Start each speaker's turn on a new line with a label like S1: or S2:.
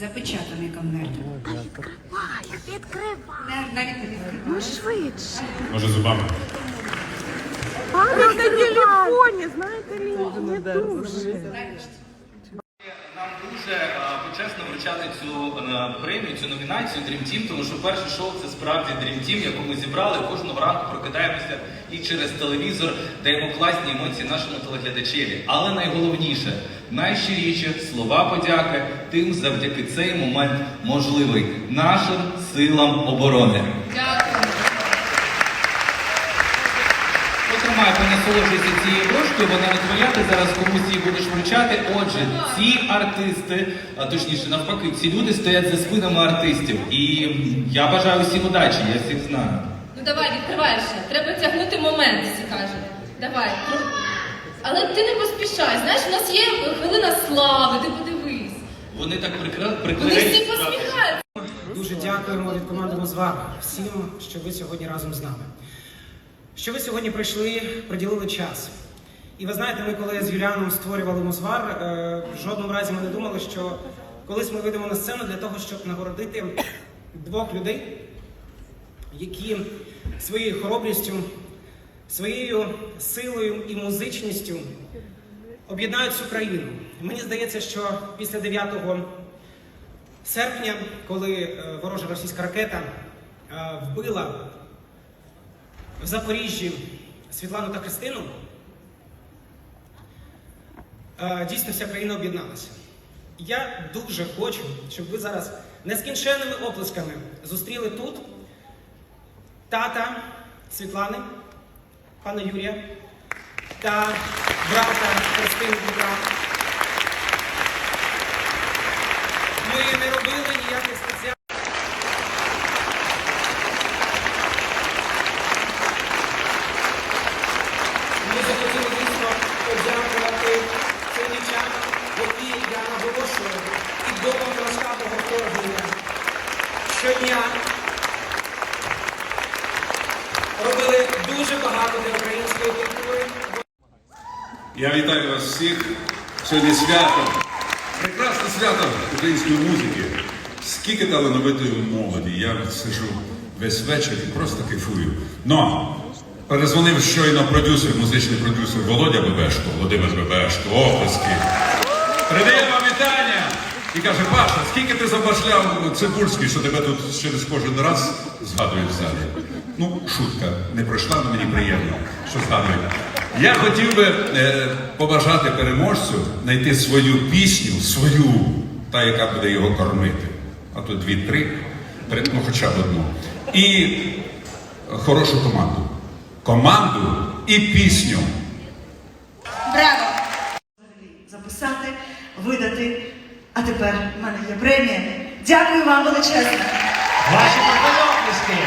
S1: запечатаний конверт.
S2: Відкривай, відкривай.
S1: Не- Навіть не відкривай.
S2: Ну швидше.
S3: Може зубами.
S2: А на телефоні, знаєте, не дуже.
S4: Вручати цю е, премію, цю номінацію Dream Team, тому що перше шоу це справді Dream Team, яку ми зібрали кожного ранку прокидаємося і через телевізор даємо класні емоції нашому телеглядачеві. Але найголовніше, найщиріші слова подяки тим, завдяки цей момент можливий нашим силам оборони.
S1: Дякую.
S4: Потримай, понасолоджуйся цією брошкою, вона не твоя, ти зараз комусь її будеш вручати. Отже, ці артисти, а точніше навпаки, ці люди стоять за спинами артистів. І я бажаю всім удачі, я всіх знаю.
S5: Ну давай, відкривай ще. Треба тягнути момент, всі кажуть. Давай. Але ти не поспішай. Знаєш, у нас є хвилина слави, ти подивись.
S4: Вони так прикра...
S5: Вони всі посміхаються.
S6: Дуже дякуємо від команди Мозвар всім, що ви сьогодні разом з нами. Що ви сьогодні прийшли, приділили час. І ви знаєте, ми коли з Юліаном створювали Мозвар, е, в жодному разі ми не думали, що колись ми вийдемо на сцену для того, щоб нагородити двох людей, які своєю хоробрістю, своєю силою і музичністю об'єднають всю країну. Мені здається, що після 9 серпня, коли е, ворожа російська ракета е, вбила в Запоріжжі Світлану та Христину, е, дійсно вся країна об'єдналася. Я дуже хочу, щоб ви зараз нескінченними оплесками зустріли тут тата Світлани, пана Юрія та брата Христини Дмитра. Ми не робили ніяких спеціальних. Ми захотіли дійсно подякувати дівчатам, які я наголошую і до повномасштабного вторгнення щодня робили дуже багато для української культури.
S3: Я вітаю вас всіх. Сьогодні свято. Прекрасне свято української музики. Скільки талановитої молоді. Я сижу весь вечір і просто кайфую. Но перезвонив щойно продюсер, музичний продюсер Володя Бебешко, Володимир Бебешко, оплески. Передає вам вітання. І каже, Паша, скільки ти забашляв Цибульський, що тебе тут через кожен раз згадують в залі? Ну, шутка, не пройшла, але мені приємно, що згадують. Я хотів би е, побажати переможцю знайти свою пісню, свою, та, яка буде його кормити. А то дві-три, ну хоча б одну. І хорошу команду. Команду і пісню.
S7: Браво! Записати, видати. А тепер в мене є премія. Дякую вам величезно.
S8: Ваші поклонники